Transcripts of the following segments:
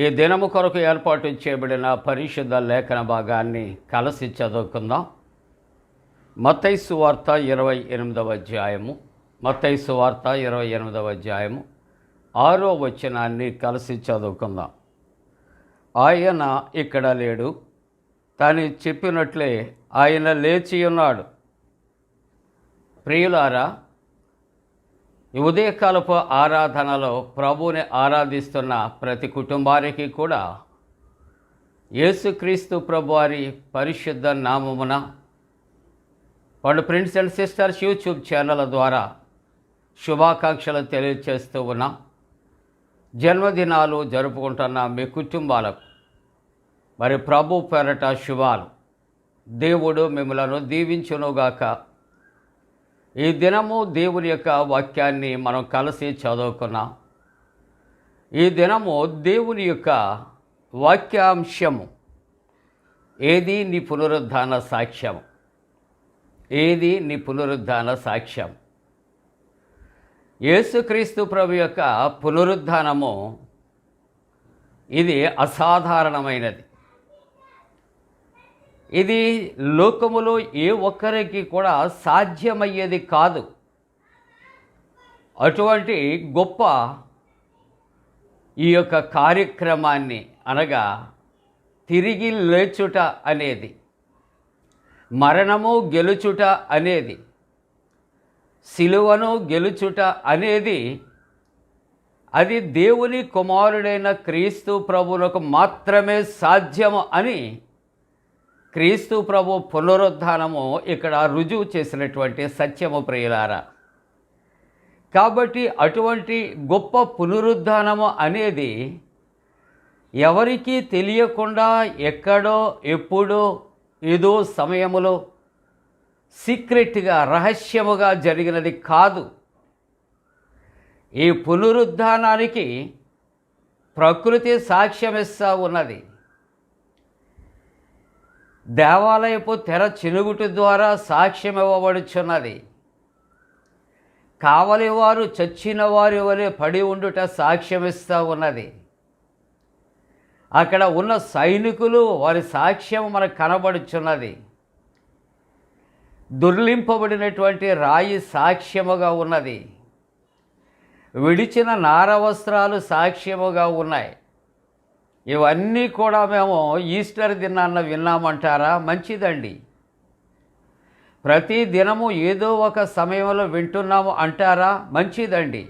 ఈ దినము కొరకు ఏర్పాటు చేయబడిన పరిశుద్ధ లేఖన భాగాన్ని కలిసి చదువుకుందాం. మత్తైసు వార్త ఇరవై ఎనిమిదవ అధ్యాయము. మత్తైసు వార్త ఇరవై ఎనిమిదవ అధ్యాయము. ఆరో వచనాన్ని కలిసి చదువుకుందాం. ఆయన ఇక్కడ లేడు. తను చెప్పినట్లే ఆయన లేచి ఉన్నాడు. ప్రియులారా ఈ ఉదయకాలపు ఆరాధనలో ప్రభువుని ఆరాధిస్తున్న ప్రతి కుటుంబానికి కూడా యేసుక్రీస్తు ప్రభువారి పరిశుద్ధ నామమున వాళ్ళు friends and sisters YouTube channel ద్వారా శుభాకాంక్షలు తెలియజేస్తూ ఉన్నా. జన్మదినాలు జరుపుకుంటున్న మీ కుటుంబాలకు మరి ప్రభు పేరట శుభాలు. దేవుడు మిమ్మలను దీవించునుగాక. ఈ దినము దేవుని యొక్క వాక్యాన్ని మనం కలిసి చదువుకున్నాం. ఈ దినము దేవుని యొక్క వాక్యాంశము. ఏది నీ పునరుద్ధాన సాక్ష్యం? ఏది నీ పునరుద్ధాన సాక్ష్యం? యేసుక్రీస్తు ప్రభు యొక్క పునరుద్ధానము ఇది అసాధారణమైనది. ఇది లోకములో ఏ ఒక్కరికి కూడా సాధ్యమయ్యేది కాదు. అటువంటి గొప్ప ఈ యొక్క కార్యక్రమాన్ని అనగా తిరిగి లేచుట అనేది మరణము గెలుచుట అనేది సిలువను గెలుచుట అనేది అది దేవుని కుమారుడైన క్రీస్తు ప్రభువులకు మాత్రమే సాధ్యము అని క్రీస్తు ప్రభు పునరుద్ధానము ఇక్కడ రుజువు చేసినటువంటి సత్యము ప్రియులారా. కాబట్టి అటువంటి గొప్ప పునరుద్ధానము అనేది ఎవరికీ తెలియకుండా ఎక్కడో ఎప్పుడో ఏదో సమయములో సీక్రెట్గా రహస్యముగా జరిగినది కాదు. ఈ పునరుద్ధానానికి ప్రకృతి సాక్ష్యమిస్తా ఉన్నది. దేవాలయపు తెర చినుగుటి ద్వారా సాక్ష్యం ఇవ్వబడుచున్నది కావలి వారు చచ్చిన వారి వలె పడి ఉండుట సాక్ష్యమిస్తూ ఉన్నది. అక్కడ ఉన్న సైనికులు వారి సాక్ష్యం మనకు కనబడుచున్నది. దుర్లింపబడినటువంటి రాయి సాక్ష్యముగా ఉన్నది. విడిచిన నార వస్త్రాలు సాక్ష్యముగా ఉన్నాయి. ఇవన్నీ కూడా మేము ఈస్టర్ దినాన్న విన్నామంటారా? మంచిదండి. ప్రతి దినము ఏదో ఒక సమయంలో వింటున్నాము అంటారా? మంచిదండి.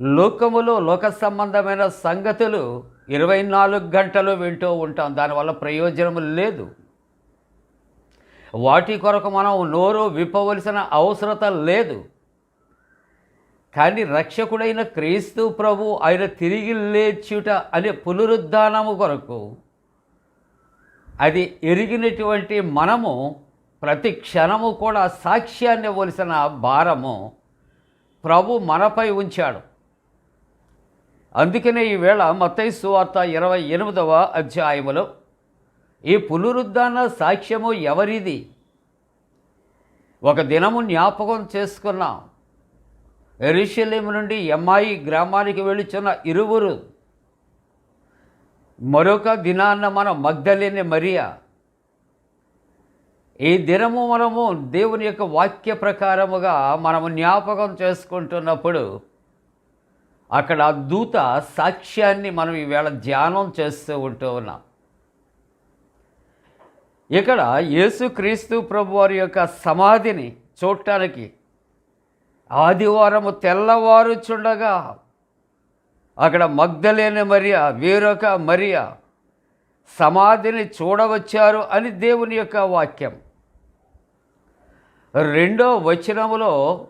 లోకములో లోక సంబంధమైన సంగతులు ఇరవై నాలుగు గంటలు వింటూ ఉంటాం. దానివల్ల ప్రయోజనం లేదు. వాటి కొరకు మనం నోరు విప్పవలసిన అవసరత లేదు. కానీ రక్షకుడైన క్రీస్తు ప్రభు ఆయన తిరిగి లేచుట అనే పునరుద్ధానము కొరకు అది ఎరిగినటువంటి మనము ప్రతి క్షణము కూడా సాక్ష్యాన్ని వలసిన భారము ప్రభు మనపై ఉంచాడు. అందుకనే ఈవేళ మత్తయి సువార్త ఇరవై ఎనిమిదవ అధ్యాయములో ఈ పునరుద్ధాన సాక్ష్యము ఎవరిది? ఒక దినము జ్ఞాపకం చేసుకున్నాం. ఎరుషలేం నుండి ఎమ్మాయి గ్రామానికి వెళుచున్న ఇరువురు. మరొక దినాన్న మనం మగ్ధలేని మరియా. ఈ దినము మనము దేవుని యొక్క వాక్య ప్రకారముగా మనము జ్ఞాపకం చేసుకుంటున్నప్పుడు అక్కడ దూత సాక్ష్యాన్ని మనం ఈవేళ ధ్యానం చేస్తూ ఉంటూ ఉన్నాం. ఇక్కడ యేసుక్రీస్తు ప్రభు వారి యొక్క సమాధిని చూడటానికి ఆదివారము తెల్లవారుచుండగా అక్కడ మగ్ధలేని మరియా వేరొక మరియా సమాధిని చూడవచ్చారు అని దేవుని యొక్క వాక్యం. రెండో వచనములో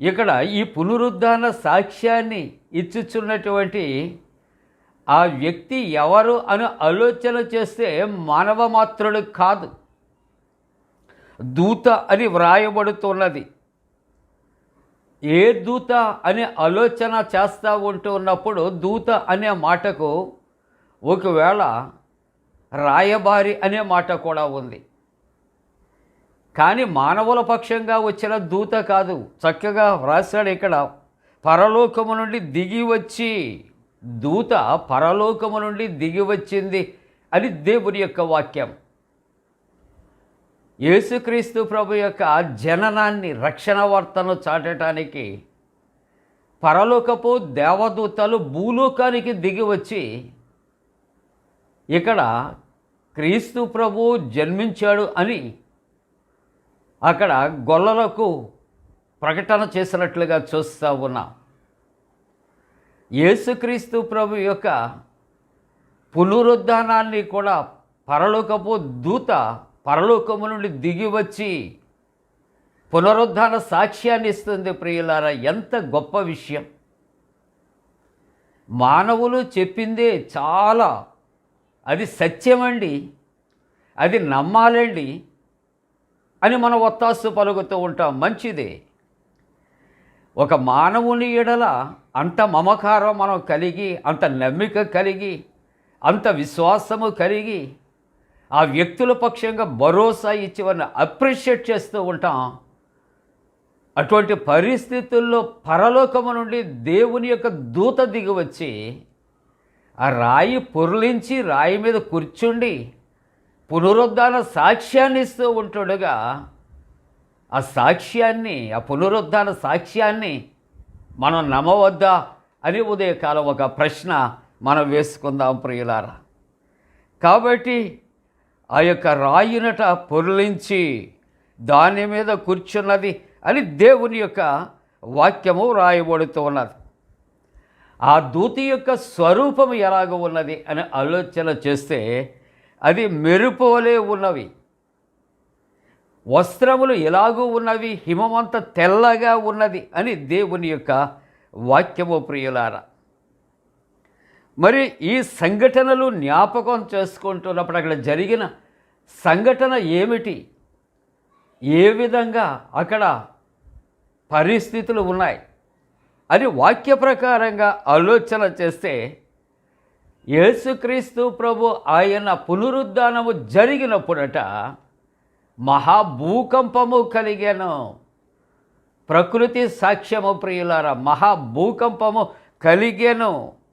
ఇక్కడ ఈ పునరుద్ధాన సాక్ష్యాన్ని ఇచ్చుచున్నటువంటి ఆ వ్యక్తి ఎవరు అని ఆలోచన చేస్తే మానవ మాత్రుడు కాదు. దూత అని వ్రాయబడుతున్నది. ఏ దూత అనే ఆలోచన చేస్తూ ఉంటూ ఉన్నప్పుడు దూత అనే మాటకు ఒకవేళ రాయబారి అనే మాట కూడా ఉంది. కానీ మానవుల పక్షంగా వచ్చిన దూత కాదు. చక్కగా వ్రాసాడు ఇక్కడ పరలోకము నుండి దిగి వచ్చి దూత పరలోకము నుండి దిగి వచ్చింది అని దేవుని యొక్క వాక్యం. యేసుక్రీస్తు ప్రభు యొక్క జననాన్ని రక్షణ వార్తను చాటటానికి పరలోకపు దేవదూతలు భూలోకానికి దిగి వచ్చి ఇక్కడ క్రీస్తు ప్రభు జన్మించాడు అని అక్కడ గొల్లలకు ప్రకటన చేసినట్లుగా చూస్తూ ఉన్నాం. యేసుక్రీస్తు ప్రభు యొక్క పునరుద్ధానాన్ని కూడా పరలోకపు దూత పరలోకము నుండి దిగి వచ్చి పునరుద్ధాన సాక్ష్యాన్ని ఇస్తుంది ప్రియులారా ఎంత గొప్ప విషయం. మానవులు చెప్పిందే చాలా. అది సత్యమండి. అది నమ్మాలండి. అని మనం ఒత్తాసు పలుకుతూ ఉంటాం. మంచిదే. ఒక మానవుని ఎడల అంత మమకారం మనం కలిగి అంత నమ్మిక కలిగి అంత విశ్వాసము కలిగి ఆ వ్యక్తుల పక్షంగా భరోసా ఇచ్చి వారిని అప్రిషియేట్ చేస్తూ ఉంటాం. అటువంటి పరిస్థితుల్లో పరలోకము నుండి దేవుని యొక్క దూత దిగి వచ్చి ఆ రాయి పొరలించి రాయి మీద కూర్చుండి పునరుద్ధాన సాక్ష్యాన్ని ఇస్తూ ఉంటుండగా ఆ సాక్ష్యాన్ని ఆ పునరుద్ధాన సాక్ష్యాన్ని మనం నమ్మవద్దా అని ఉదయకాలం ఒక ప్రశ్న మనం వేసుకుందాం ప్రియులారా. కాబట్టి ఆ యొక్క రాయినట పొరలించి దాని మీద కూర్చున్నది అని దేవుని యొక్క వాక్యము రాయబడుతూ ఉన్నది. ఆ దూతి యొక్క స్వరూపం ఎలాగ ఉన్నది అని ఆలోచన చేస్తే అది మెరుపోలే ఉన్నవి. వస్త్రములు ఎలాగూ ఉన్నవి హిమమంత తెల్లగా ఉన్నది అని దేవుని యొక్క వాక్యము ప్రియులారా. మరి ఈ సంఘటనలు జ్ఞాపకం చేసుకుంటున్నప్పుడు అక్కడ జరిగిన సంఘటన ఏమిటి? ఏ విధంగా అక్కడ పరిస్థితులు ఉన్నాయి? అని వాక్య ప్రకారంగా ఆలోచన చేస్తే యేసుక్రీస్తు ప్రభు ఆయన పునరుద్ధానము జరిగినప్పుడట మహాభూకంపము కలిగాను. ప్రకృతి సాక్ష్యము ప్రియులారా మహాభూకంపము కలిగాను.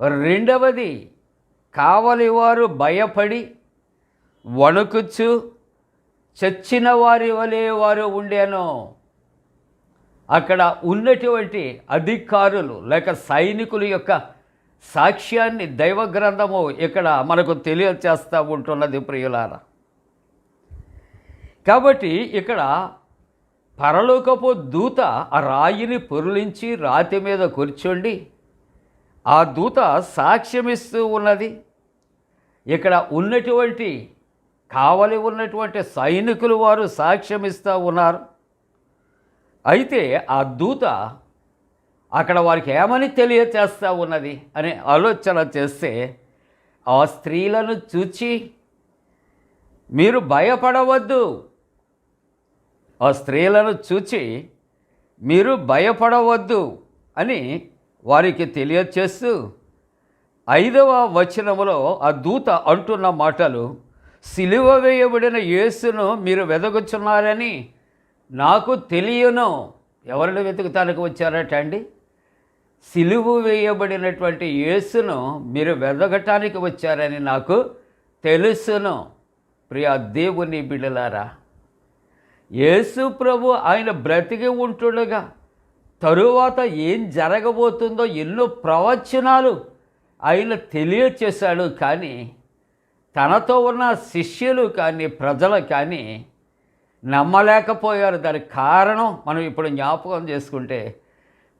రెండవది కావలివారు భయపడి వణుకుచు చచ్చిన వారి వలె వారు ఉండేను. అక్కడ ఉన్నటువంటి అధికారులు లేక సైనికుల యొక్క సాక్ష్యాన్ని దైవ గ్రంథము ఇక్కడ మనకు తెలియచేస్తూ ఉంటున్నది ప్రియులార. కాబట్టి ఇక్కడ పరలోకపు దూత ఆ రాయిని పొరులించి రాతి మీద కూర్చోండి. ఆ దూత సాక్ష్యమిస్తూ ఉన్నది. ఇక్కడ ఉన్నటువంటి కావలి ఉన్నటువంటి సైనికులు వారు సాక్ష్యమిస్తూ ఉన్నారు. అయితే ఆ దూత అక్కడ వారికి ఏమని తెలియచేస్తూ ఉన్నది అనే ఆలోచన చేస్తే ఆ స్త్రీలను చూచి మీరు భయపడవద్దు. ఆ స్త్రీలను చూచి మీరు భయపడవద్దు అని వారికి తెలియచేస్తూ ఐదవ వచనములో ఆ దూత అంటున్న మాటలు సిలువ వేయబడిన యేసును మీరు వెదకుచున్నారని నాకు తెలియను. ఎవరిని వెతుకుతానికి వచ్చారట అండి? సిలువు వేయబడినటువంటి యేసును మీరు వెదగటానికి వచ్చారని నాకు తెలుసును. ప్రియ దేవుని బిడలారా యేసు ప్రభు ఆయన బ్రతికి ఉంటుండగా తరువాత ఏం జరగబోతుందో ఎన్నో ప్రవచనాలు ఆయన తెలియచేశాడు కానీ తనతో ఉన్న శిష్యులు కానీ ప్రజలు కానీ నమ్మలేకపోయారు. దానికి కారణం మనం ఇప్పుడు జ్ఞాపకం చేసుకుంటే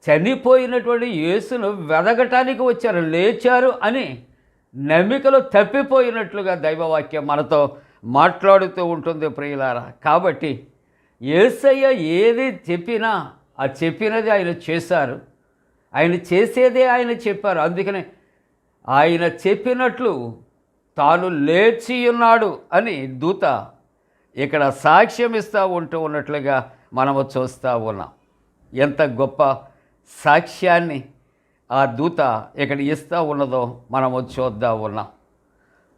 చనిపోయినటువంటి యేసును వెదగటానికి వచ్చారు లేచారు అని నమ్మికలు తప్పిపోయినట్లుగా దైవవాక్యం మనతో మాట్లాడుతూ ఉంటుంది ప్రియులారా. కాబట్టి యేసయ్య ఏది చెప్పినా ఆ చెప్పినది ఆయన చేశారు. ఆయన చేసేదే ఆయన చెప్పారు. అందుకనే ఆయన చెప్పినట్లు తాను లేచి ఉన్నాడు అని దూత ఇక్కడ సాక్ష్యం ఇస్తూ ఉంటూ ఉన్నట్లుగా మనము చూస్తూ ఉన్నాం. ఎంత గొప్ప సాక్ష్యాన్ని ఆ దూత ఇక్కడ ఇస్తూ ఉన్నదో మనము చూద్దా ఉన్నాం.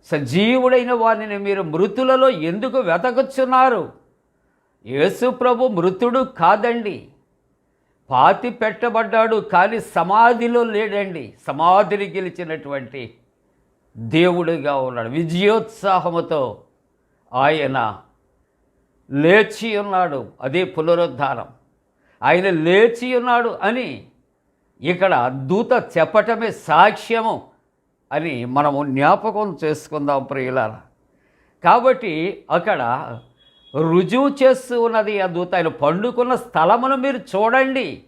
సజీవుడైన వారిని మీరు మృతులలో ఎందుకు వెతకుచున్నారు యేసు ప్రభు మృతుడు కాదండి. పాతి పెట్టబడ్డాడు కానీ సమాధిలో లేడండి. సమాధిని గెలిచినటువంటి దేవుడిగా ఉన్నాడు. విజయోత్సాహముతో ఆయన లేచి ఉన్నాడు. అదే పునరుద్ధానం. ఆయన లేచి ఉన్నాడు అని ఇక్కడ దూత చెప్పటమే సాక్ష్యము అని మనము జ్ఞాపకం చేసుకుందాం ప్రియులారా. కాబట్టి అక్కడ రుజువు చేస్తూ ఉన్నది ఆ దూత. ఆయన పండుకున్న స్థలమును మీరు చూడండి.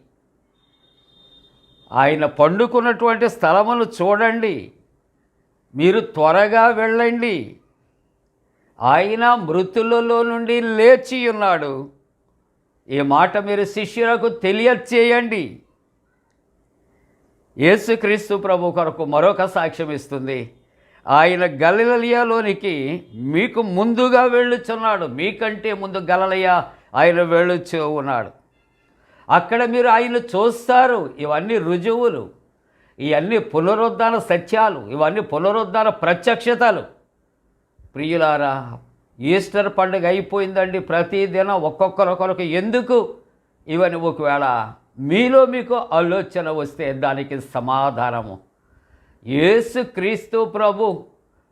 ఆయన పండుకున్నటువంటి స్థలమును చూడండి. మీరు త్వరగా వెళ్ళండి. ఆయన మృతులలో నుండి లేచి ఉన్నాడు. ఈ మాట మీరు శిష్యులకు తెలియచేయండి. యేసుక్రీస్తు ప్రభు కొరకు మరొక సాక్ష్యం ఇస్తుంది. ఆయన గలలియాలోనికి మీకు ముందుగా వెళ్ళుచున్నాడు. మీకంటే ముందు గలలయ ఆయన వెళ్ళొచ్చు ఉన్నాడు. అక్కడ మీరు ఆయన చూస్తారు. ఇవన్నీ రుజువులు. ఇవన్నీ పునరుద్ధాన సత్యాలు. ఇవన్నీ పునరుద్ధాన ప్రత్యక్షతలు. ప్రియులారా ఈస్టర్ పండుగ అయిపోయిందండి. ప్రతిదినం ఒక్కొక్కరొకరికి ఎందుకు? ఇవన్నీ ఒకవేళ మీలో మీకు ఆలోచన వస్తే దానికి సమాధానము. యేసు క్రీస్తు ప్రభు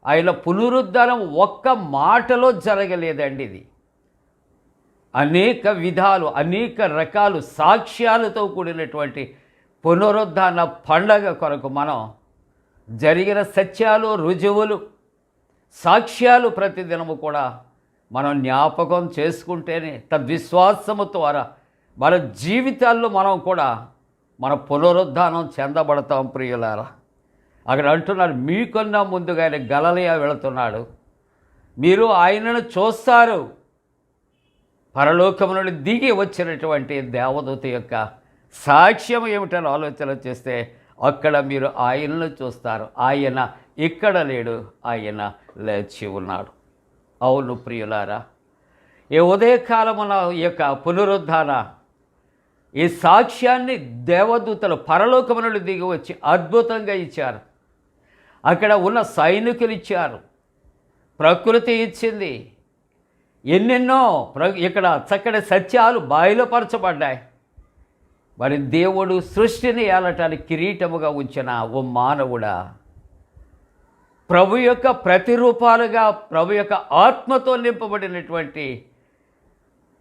ఆయన పునరుద్ధరం ఒక్క మాటలో జరగలేదండి ఇది. అనేక విధాలు అనేక రకాలు సాక్ష్యాలతో కూడినటువంటి పునరుద్ధాన పండగ కొరకు మనం జరిగిన సత్యాలు రుజువులు సాక్ష్యాలు ప్రతిదినము కూడా మనం జ్ఞాపకం చేసుకుంటేనే తద్విశ్వాసము ద్వారా మన జీవితాల్లో మనం కూడా మన పునరుద్ధానం చెందబడతాం ప్రియులారా. అక్కడ అంటున్నాడు మీకన్నా ముందుగా ఆయన గలలియా వెళుతున్నాడు. మీరు ఆయనను చూస్తారు. పరలోకము నుండి దిగి వచ్చినటువంటి దేవదూత యొక్క సాక్ష్యం ఏమిటని ఆలోచన చేస్తే అక్కడ మీరు ఆయనను చూస్తారు. ఆయన ఇక్కడ లేడు ఆయన లేచి ఉన్నాడు. అవును ప్రియులారా ఈ ఉదయకాలమున ఈ యొక్క పునరుద్ధాన ఈ సాక్ష్యాన్ని దేవదూతలు పరలోకము నుండి దిగి వచ్చి అద్భుతంగా ఇచ్చారు. అక్కడ ఉన్న సైనికులు ఇచ్చారు. ప్రకృతి ఇచ్చింది. ఎన్నెన్నో ప్ర ఇక్కడ చక్కటి సత్యాలు బయలుపరచబడ్డాయి మరి దేవుడు సృష్టిని ఏలటానికి కిరీటముగా ఉంచిన ఓ మానవుడా ప్రభు యొక్క ప్రతిరూపాలుగా ప్రభు యొక్క ఆత్మతో నింపబడినటువంటి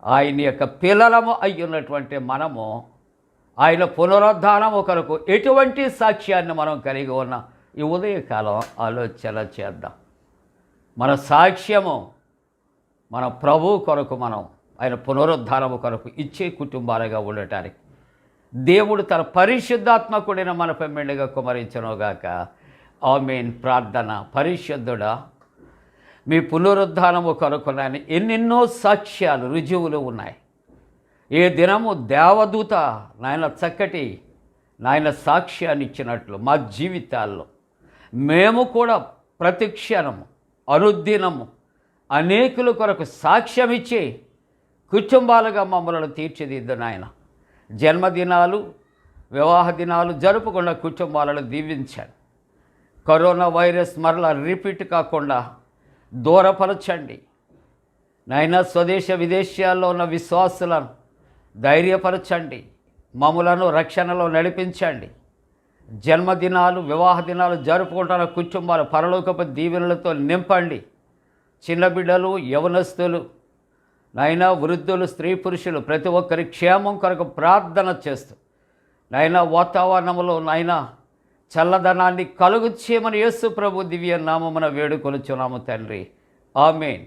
ఆయన యొక్క పిల్లలము అయ్యున్నటువంటి మనము ఆయన పునరుద్ధానం ఒకరకు ఎటువంటి సాక్ష్యాన్ని మనం కలిగి ఉన్నాం? ఈ ఉదయకాలం ఆలోచన చేద్దాం. మన సాక్ష్యము మన ప్రభు కొరకు మనం ఆయన పునరుద్ధానము కొరకు ఇచ్చే కుటుంబాలుగా ఉండటానికి. దేవుడు తన పరిశుద్ధాత్మ కూడిన మన పెమ్మిళ్ళిగా కుమరించనుగాక ఆమెన్. ప్రార్థన. పరిశుద్ధుడా మీ పునరుద్ధానము కొరకు నాయన ఎన్నెన్నో సాక్ష్యాలు రుజువులు ఉన్నాయి. ఏ దినము దేవదూత నాయన చక్కటి నాయన సాక్ష్యాన్ని ఇచ్చినట్లు మా జీవితాల్లో మేము కూడా ప్రతిక్షణము అనుదినము అనేకుల కొరకు సాక్ష్యం ఇచ్చి కుటుంబాలుగా మమ్మల్ని తీర్చిదిద్దు నాయన. జన్మదినాలు వివాహ దినాలు జరుపుకున్న కుటుంబాలను దీవించండి. కరోనా వైరస్ మరలా రిపీట్ కాకుండా దూరపరచండి. నాయన స్వదేశ విదేశాల్లో ఉన్న విశ్వాసులను ధైర్యపరచండి. మమ్మలను రక్షణలో నడిపించండి. జన్మదినాలు వివాహ దినాలు జరుపుకుంటున్న కుటుంబాలు పరలోకపు దీవెనలతో నింపండి. చిన్న బిడ్డలు యవనస్తులు నాయన వృద్ధులు స్త్రీ పురుషులు ప్రతి ఒక్కరి క్షేమం కొరకు ప్రార్థన చేస్తూ నాయన వాతావరణంలో నాయన చల్లదనాన్ని కలుగు చేయమని యేసు ప్రభు దివ్య నామమున వేడుకొలుచున్నాము తండ్రి. ఆమెన్.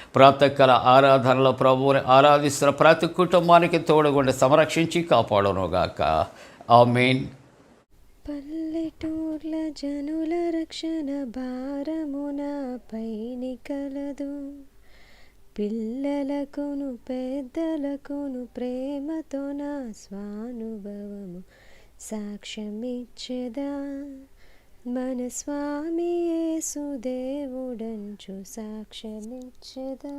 ప్రాతకాల ఆరాధనలో ప్రభువుని ఆరాధిస్తున్న ప్రతి కుటుంబానికి తోడుగుండి సంరక్షించి కాపాడునుగాక. ఆమెన్. పల్లెటూర్ల జనుల రక్షణ భారమున పైని కలదు. పిల్లలకును పెద్దలకును ప్రేమతో నా స్వానుభవము సాక్ష్యమిచ్చెదా? మన స్వామి యేసు సాక్ష్యమిచ్చదా?